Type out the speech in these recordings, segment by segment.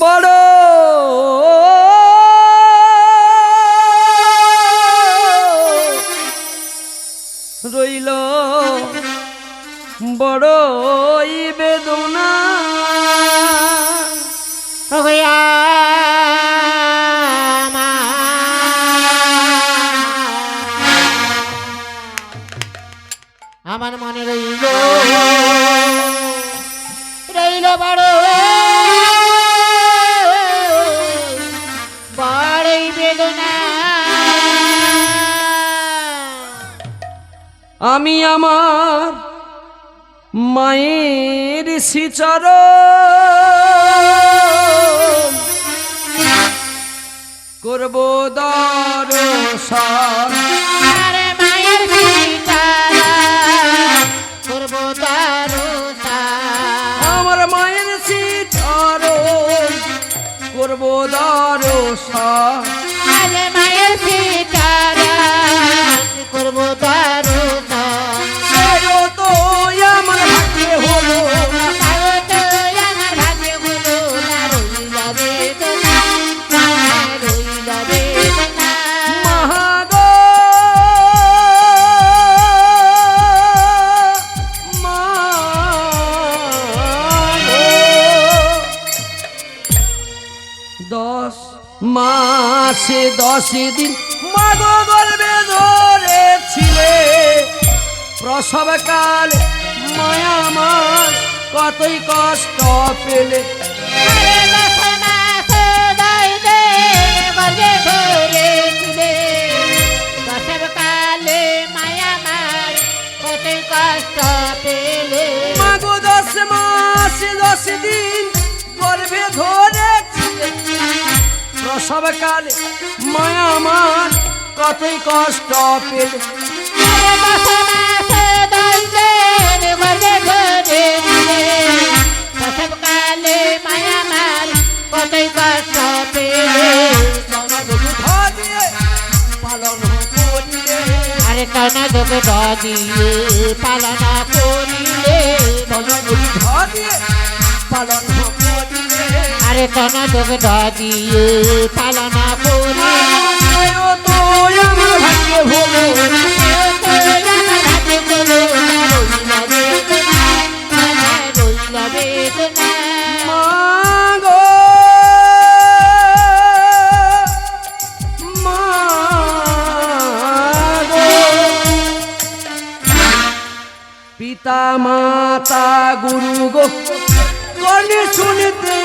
বড়। রইল বড়ই বেদনা। আমার মনে আমি আমার মায়ের শিচর। করব দর্শন। আরে মায়ের করব আমার মায়ের শিচর। করব দর্শন। আরে মায়ের সীতারা করব দারুতা দশ মাসে দশ দিন মাগো গর্বে ধরেছিলে প্রসবকাল মায়া আমার কতই কষ্ট পেলে। মাগো দশ মাস দশ দিন গর্ভে ধরেছিলে প্রসবকালে মায়া আমার কতই কষ্ট পেলে। আরে দেবে দিয়ে করিলে পালন করিলে। আরে টানা দেবে দিয়ে পালনা করিলে আয়ো তো আমার ভাগ্যে মাগো পিতা মাতা গুরু গো কর্ণে শুনতে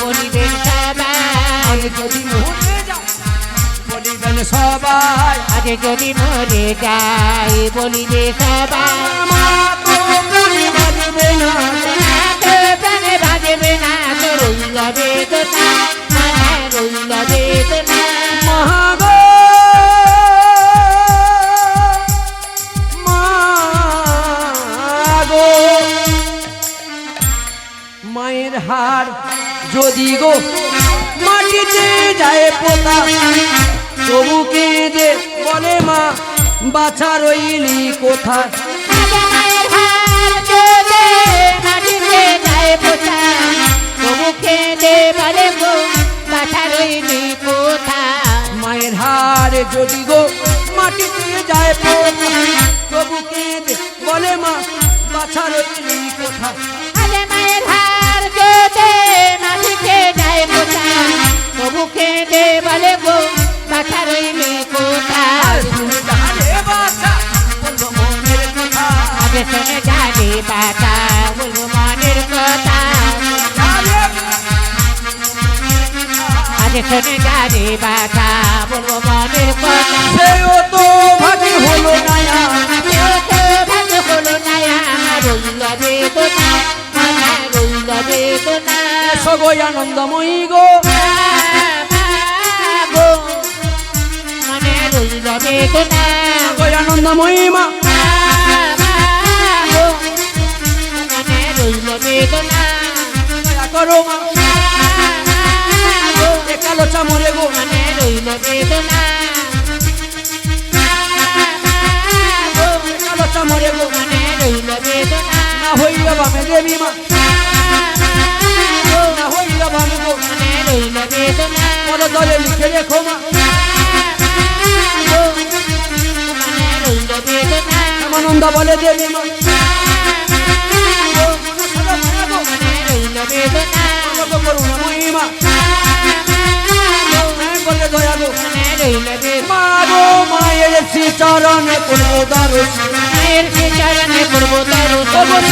বলিবেন সবাই। যদি মরে যাই বলিবেন সবাই। আরে যদি মরে যাই বলিবে সবাই। বাজবে না বাজবে না রইল বেদনা রইল বেদনা মহাগো মায়ের হার যদি গো মাটিতে যায় পোতা তবু কেঁদে বলে মা বাছা রইলি কোথায়? মায়ের হার যায় গো যদি গো মাটিতে যায় পোতা তবু কেঁদে বলে মা বাছা রইলি কোথায়? মায়ের হার চলে মাটিতে যায় পোতা তবু খেতে বলে গো বাছা রইলি কোথায় শুনে জানে বাছা বলব মনের কথা। আগে শুনে যাবে বাতা বলব মনের কথা। আজ শোনে যারে বাছা বলব মনের কথা সেও তো ভাগে হলো না। কেউ তো ভাগ্য হলো না আমার রইল মনে রইল বেদনা সগৈ আনন্দময়ী গো। গো। মনে রইল বেদনা সগৈ আনন্দময়ী মা। গো মনে রইল বেদনা করো মা। গো একালো চামরে গো। মনে রইল বেদনা গো গো। মনে রইল বেদনা না হইয়া বামে দেবী মা। গো মনে রইল বেদনা পদ দলে লিখে রেখো মা। রইল বেদনা বলে দেবী মা। রইল বেদনা করুণাময়ী মা বলে দয়া রইল বেদনা মা মায়ের শ্রী চরণে করব দারুণ মায়ের চরণে করব দর্শন